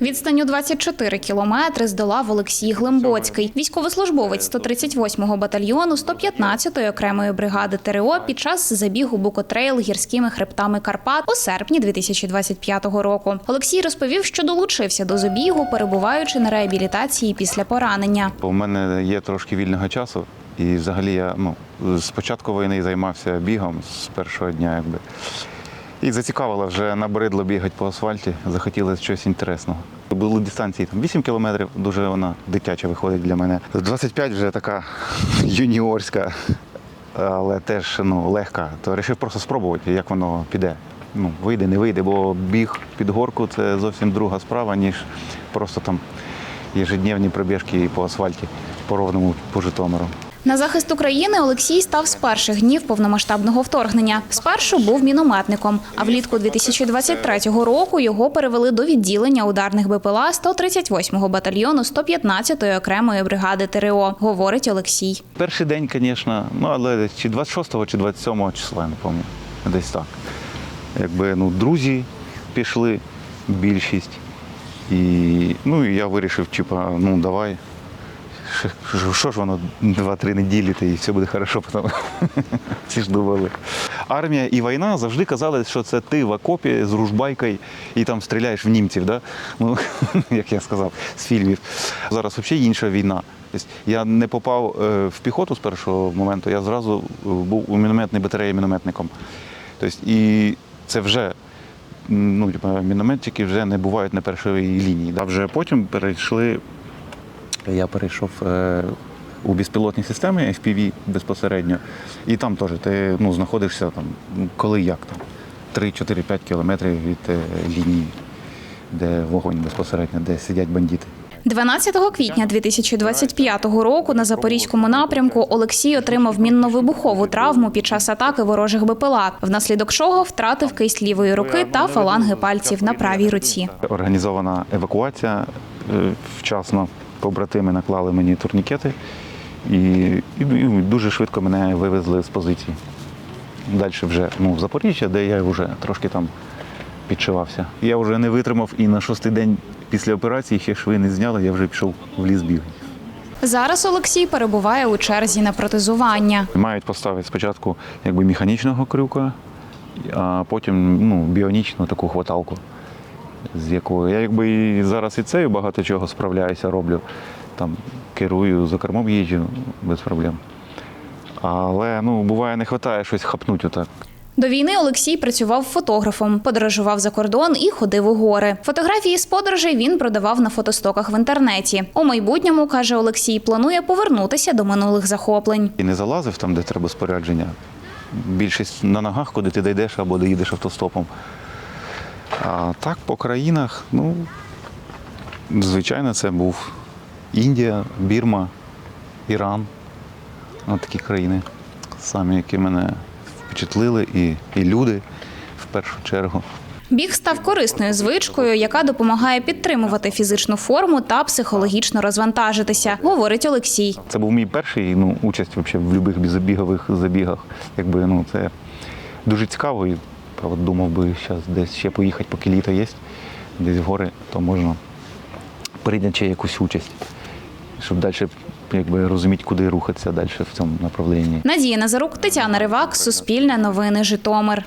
Відстань у 24 кілометри здолав Олексій Глимбоцький, військовослужбовець 138-го батальйону 115-ї окремої бригади ТРО під час забігу Букотрейл гірськими хребтами Карпат у серпні 2025 року. Олексій розповів, що долучився до забігу, перебуваючи на реабілітації після поранення. У мене є трошки вільного часу, і взагалі я ну, з початку війни займався бігом з першого дня, якби. І зацікавило вже набридло бігати по асфальті, захотілося щось інтересного. Були дистанції там 8 кілометрів, дуже вона дитяча виходить для мене. 25 вже така юніорська, але теж ну, легка. То вирішив просто спробувати, як воно піде. Ну, вийде, не вийде, бо біг під горку це зовсім друга справа, ніж просто там ежедневні пробіжки по асфальті, по ровному по Житомиру. На захист України Олексій став з перших днів повномасштабного вторгнення. Спершу був мінометником, а влітку 2023 року його перевели до відділення ударних БПЛА 138-го батальйону 115-ї окремої бригади ТРО, говорить Олексій. Перший день, звісно, ну але чи 26-го, чи 27-го числа, я не пам'ятаю. Десь так. Якби ну, друзі пішли, більшість. І ну, і я вирішив, типа, ну давай. Що- ж воно два-три неділі, та і все буде хорошо потім. Всі ж думали. Армія і війна завжди казали, що це ти в окопі з ружбайкою і там стріляєш в німців, да? ну, як я сказав, з фільмів. Зараз взагалі інша війна. Тобто Я не попав е, в піхоту з першого моменту, я зразу е, був у мінометній батареї мінометником. Тобто, і це вже ну, типу, мінометчики вже не бувають на першій лінії. А вже потім перейшли я перейшов е, у безпілотні системи FPV безпосередньо, і там теж ти ну, знаходишся там, ну, коли як там, 3-4-5 кілометрів від е, лінії, де вогонь безпосередньо, де сидять бандити. 12 квітня 2025 року на запорізькому напрямку Олексій отримав мінно-вибухову травму під час атаки ворожих БПЛА, внаслідок чого втратив кисть лівої руки та фаланги пальців на правій руці. Організована евакуація е, вчасно. Побратими наклали мені турнікети і, і, і дуже швидко мене вивезли з позиції. Далі вже ну, в Запоріжжя, де я вже трошки там підшивався. Я вже не витримав і на шостий день після операції ще шви не зняли, я вже пішов в ліс бігати. Зараз Олексій перебуває у черзі на протезування. Мають поставити спочатку якби механічного крюка, а потім ну, біонічну таку хваталку, з якою я якби і зараз і цею багато чого справляюся, роблю. Там керую за кермом їжджу без проблем. Але ну, буває, не вистачає щось хапнути отак. До війни Олексій працював фотографом, подорожував за кордон і ходив у гори. Фотографії з подорожей він продавав на фотостоках в інтернеті. У майбутньому каже Олексій, планує повернутися до минулих захоплень. І не залазив там, де треба спорядження. Більшість на ногах, куди ти дійдеш або доїдеш автостопом. А так, по країнах, ну, звичайно, це був Індія, Бірма, Іран. Ось такі країни, самі, які мене впечатлили, і, і люди в першу чергу. Біг став корисною звичкою, яка допомагає підтримувати фізичну форму та психологічно розвантажитися, говорить Олексій. Це був мій перший ну, участь вообще в будь-яких бігових забігах. Якби, ну, це дуже цікаво. І правда, думав би зараз десь ще поїхати, поки літо є, десь в гори, то можна прийняти ще якусь участь, щоб далі якби, розуміти, куди рухатися далі в цьому направленні. Надія Назарук, Тетяна Ривак, Суспільне новини, Житомир.